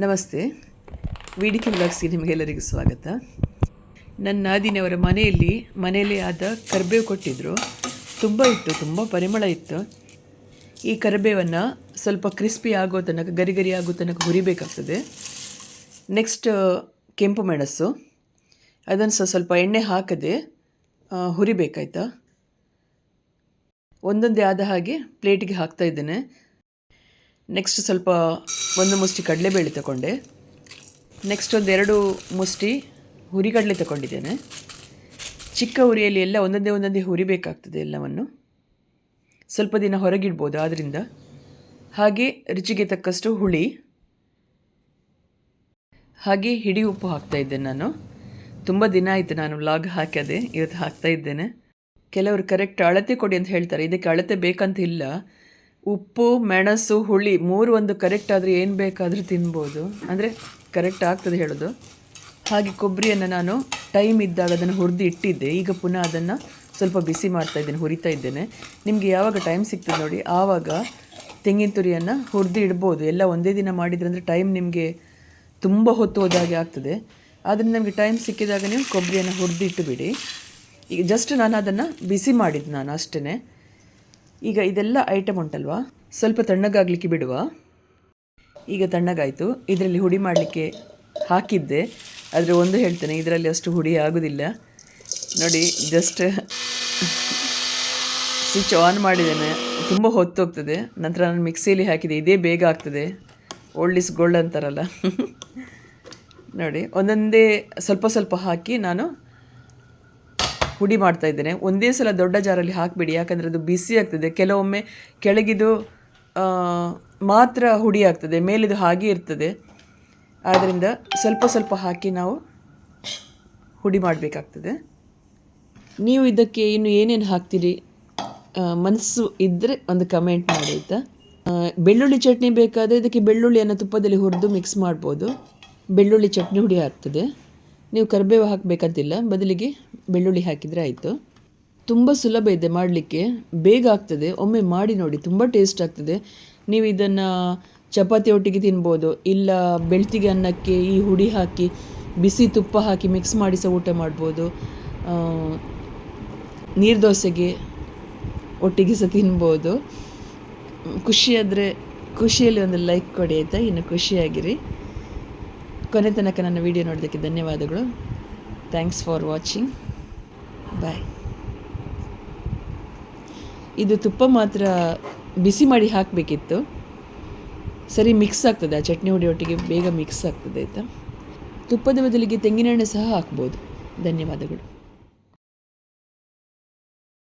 ನಮಸ್ತೆ. ವೇಡಿಕೆ ಬ್ಲಾಗ್ಸ್ಗೆ ನಿಮಗೆಲ್ಲರಿಗೂ ಸ್ವಾಗತ. ನನ್ನ ನಾದಿನವರ ಮನೆಯಲ್ಲಿ ಮನೆಯಲ್ಲೇ ಆದ ಕರಿಬೇವು ಕೊಟ್ಟಿದ್ದರು ತುಂಬ ಇತ್ತು, ತುಂಬ ಪರಿಮಳ ಇತ್ತು. ಈ ಕರಿಬೇವನ್ನು ಸ್ವಲ್ಪ ಕ್ರಿಸ್ಪಿ ಆಗೋ ತನಕ, ಗರಿ ಗರಿ ಆಗೋ ತನಕ ಹುರಿಬೇಕಾಗ್ತದೆ. ನೆಕ್ಸ್ಟ್ ಕೆಂಪು ಮೆಣಸು. ಅದನ್ನು ಸಹ ಸ್ವಲ್ಪ ಎಣ್ಣೆ ಹಾಕದೆ ಹುರಿಬೇಕಾಯ್ತಾ? ಒಂದೊಂದೇ ಆದ ಹಾಗೆ ಪ್ಲೇಟಿಗೆ ಹಾಕ್ತಾ ಇದ್ದೇನೆ. ನೆಕ್ಸ್ಟ್ ಸ್ವಲ್ಪ ಒಂದು ಮುಷ್ಟಿ ಕಡಲೆಬೇಳೆ ತಗೊಂಡೆ. ನೆಕ್ಸ್ಟ್ ಒಂದು ಎರಡು ಮುಷ್ಟಿ ಹುರಿಗಡಲೆ ತಗೊಂಡಿದ್ದೇನೆ. ಚಿಕ್ಕ ಹುರಿಯಲ್ಲಿ ಎಲ್ಲ ಒಂದೊಂದೇ ಒಂದೊಂದೇ ಹುರಿಬೇಕಾಗ್ತದೆ ಎಲ್ಲವನ್ನು. ಸ್ವಲ್ಪ ದಿನ ಹೊರಗಿಡ್ಬೋದು ಆದ್ದರಿಂದ ಹಾಗೆ ರುಚಿಗೆ ತಕ್ಕಷ್ಟು ಹುಳಿ. ಹಾಗೆ ಹಿಡಿ ಉಪ್ಪು ಹಾಕ್ತಾಯಿದ್ದೇನೆ ನಾನು. ತುಂಬ ದಿನ ಆಯಿತು ನಾನು ಲಾಗ್ ಹಾಕದೆ ಇವತ್ತು ಹಾಕ್ತಾ ಇದ್ದೇನೆ. ಕೆಲವರು ಕರೆಕ್ಟ್ ಅಳತೆ ಕೊಡಿ ಅಂತ ಹೇಳ್ತಾರೆ. ಇದಕ್ಕೆ ಅಳತೆ ಬೇಕಂತ ಇಲ್ಲ. ಉಪ್ಪು, ಮೆಣಸು, ಹುಳಿ ಮೂರು ಒಂದು ಕರೆಕ್ಟ್ ಆದರೆ ಏನು ಬೇಕಾದರೂ ತಿನ್ಬೋದು. ಅಂದರೆ ಕರೆಕ್ಟ್ ಆಗ್ತದೆ ಹೇಳೋದು. ಹಾಗೆ ಕೊಬ್ಬರಿಯನ್ನು ನಾನು ಟೈಮ್ ಇದ್ದಾಗ ಅದನ್ನು ಹುರಿದು ಇಟ್ಟಿದ್ದೆ. ಈಗ ಪುನಃ ಅದನ್ನು ಸ್ವಲ್ಪ ಬಿಸಿ ಮಾಡ್ತಾ ಇದ್ದೇನೆ, ಹುರಿತಾ ಇದ್ದೇನೆ. ನಿಮಗೆ ಯಾವಾಗ ಟೈಮ್ ಸಿಗ್ತದೆ ನೋಡಿ, ಆವಾಗ ತೆಂಗಿನ ತುರಿಯನ್ನು ಹುರಿದು ಇಡ್ಬೋದು. ಎಲ್ಲ ಒಂದೇ ದಿನ ಮಾಡಿದ್ರೆ ಅಂದರೆ ಟೈಮ್ ನಿಮಗೆ ತುಂಬ ಹೊತ್ತು ಹೋದಾಗೆ ಆಗ್ತದೆ. ಆದರೆ ನಮಗೆ ಟೈಮ್ ಸಿಕ್ಕಿದಾಗ ನೀವು ಕೊಬ್ಬರಿಯನ್ನು ಹುರಿದಿಟ್ಟು ಇಟ್ಟುಬಿಡಿ. ಈಗ ಜಸ್ಟ್ ನಾನು ಅದನ್ನು ಬಿಸಿ ಮಾಡಿದ್ದು ನಾನು ಅಷ್ಟೇ ಈಗ ಇದೆಲ್ಲ ಐಟಮ್ ಉಂಟಲ್ವಾ? ಸ್ವಲ್ಪ ತಣ್ಣಗಾಗಲಿಕ್ಕೆ ಬಿಡುವ. ಈಗ ತಣ್ಣಗಾಯಿತು. ಇದರಲ್ಲಿ ಹುಡಿ ಮಾಡಲಿಕ್ಕೆ ಹಾಕಿದ್ದೆ. ಆದರೆ ಒಂದು ಹೇಳ್ತೇನೆ, ಇದರಲ್ಲಿ ಅಷ್ಟು ಹುಡಿ ಆಗೋದಿಲ್ಲ. ನೋಡಿ ಜಸ್ಟ್ ಸ್ವಿಚ್ ಆನ್ ಮಾಡಿದ್ದೇನೆ. ತುಂಬ ಹೊತ್ತೋಗ್ತದೆ. ನಂತರ ನಾನು ಮಿಕ್ಸಿಯಲ್ಲಿ ಹಾಕಿದೆ. ಇದೇ ಬೇಗ ಆಗ್ತದೆ. ಓಲ್ಡ್ ಗೋಲ್ಡ್ ಅಂತಾರಲ್ಲ. ನೋಡಿ, ಒಂದೊಂದೇ ಸ್ವಲ್ಪ ಸ್ವಲ್ಪ ಹಾಕಿ ನಾನು ಹುಡಿ ಮಾಡ್ತಾ ಇದ್ದೇನೆ. ಒಂದೇ ಸಲ ದೊಡ್ಡ ಜಾರಲ್ಲಿ ಹಾಕಿಬಿಡಿ, ಯಾಕಂದರೆ ಅದು ಬಿಸಿ ಆಗ್ತದೆ. ಕೆಲವೊಮ್ಮೆ ಕೆಳಗಿದು ಮಾತ್ರ ಹುಡಿ ಆಗ್ತದೆ, ಮೇಲಿದು ಹಾಗೆ ಇರ್ತದೆ. ಆದ್ದರಿಂದ ಸ್ವಲ್ಪ ಸ್ವಲ್ಪ ಹಾಕಿ ನಾವು ಹುಡಿ ಮಾಡಬೇಕಾಗ್ತದೆ. ನೀವು ಇದಕ್ಕೆ ಇನ್ನು ಏನೇನು ಹಾಕ್ತೀರಿ? ಮನಸ್ಸು ಇದ್ದರೆ ಒಂದು ಕಮೆಂಟ್ ಮಾಡಿ ಆಯಿತಾ? ಬೆಳ್ಳುಳ್ಳಿ ಚಟ್ನಿ ಬೇಕಾದರೆ ಇದಕ್ಕೆ ಬೆಳ್ಳುಳ್ಳಿಯನ್ನು ತುಪ್ಪದಲ್ಲಿ ಹುರಿದು ಮಿಕ್ಸ್ ಮಾಡ್ಬೋದು. ಬೆಳ್ಳುಳ್ಳಿ ಚಟ್ನಿ ಹುಡಿ ಆಗ್ತದೆ. ನೀವು ಕರಿಬೇವು ಹಾಕಬೇಕಂತಿಲ್ಲ, ಬದಲಿಗೆ ಬೆಳ್ಳುಳ್ಳಿ ಹಾಕಿದರೆ ಆಯಿತು. ತುಂಬ ಸುಲಭ ಇದೆ ಮಾಡಲಿಕ್ಕೆ. ಬೇಗ ಆಗ್ತದೆ. ಒಮ್ಮೆ ಮಾಡಿ ನೋಡಿ, ತುಂಬ ಟೇಸ್ಟ್ ಆಗ್ತದೆ. ನೀವು ಇದನ್ನು ಚಪಾತಿ ಒಟ್ಟಿಗೆ ತಿನ್ಬೋದು, ಇಲ್ಲ ಬೆಳ್ತಿಗೆ ಅನ್ನಕ್ಕೆ ಈ ಹುಡಿ ಹಾಕಿ, ಬಿಸಿ ತುಪ್ಪ ಹಾಕಿ ಮಿಕ್ಸ್ ಮಾಡಿ ಸಹ ಊಟ ಮಾಡ್ಬೋದು. ನೀರು ದೋಸೆಗೆ ಒಟ್ಟಿಗೆ ಸಹ ತಿನ್ಬೋದು. ಖುಷಿಯಾದರೆ ಖುಷಿಯಲ್ಲಿ ಒಂದು ಲೈಕ್ ಕೊಡಿ ಆಯಿತಾ? ಇನ್ನು ಖುಷಿಯಾಗಿರಿ. ಕೊನೆ ತನಕ ನನ್ನ ವಿಡಿಯೋ ನೋಡೋದಕ್ಕೆ ಧನ್ಯವಾದಗಳು. ಥ್ಯಾಂಕ್ಸ್ ಫಾರ್ ವಾಚಿಂಗ್ ಬಾಯ್ ಇದು ತುಪ್ಪ ಮಾತ್ರ ಬಿಸಿ ಮಾಡಿ ಹಾಕಬೇಕಿತ್ತು. ಸರಿ ಮಿಕ್ಸ್ ಆಗ್ತದೆ. ಆ ಚಟ್ನಿ ಹುಡಿ ಬೇಗ ಮಿಕ್ಸ್ ಆಗ್ತದೆ ಆಯಿತಾ? ತುಪ್ಪದ ಬದಲಿಗೆ ತೆಂಗಿನೆಣ್ಣೆ ಸಹ ಹಾಕ್ಬೋದು. ಧನ್ಯವಾದಗಳು.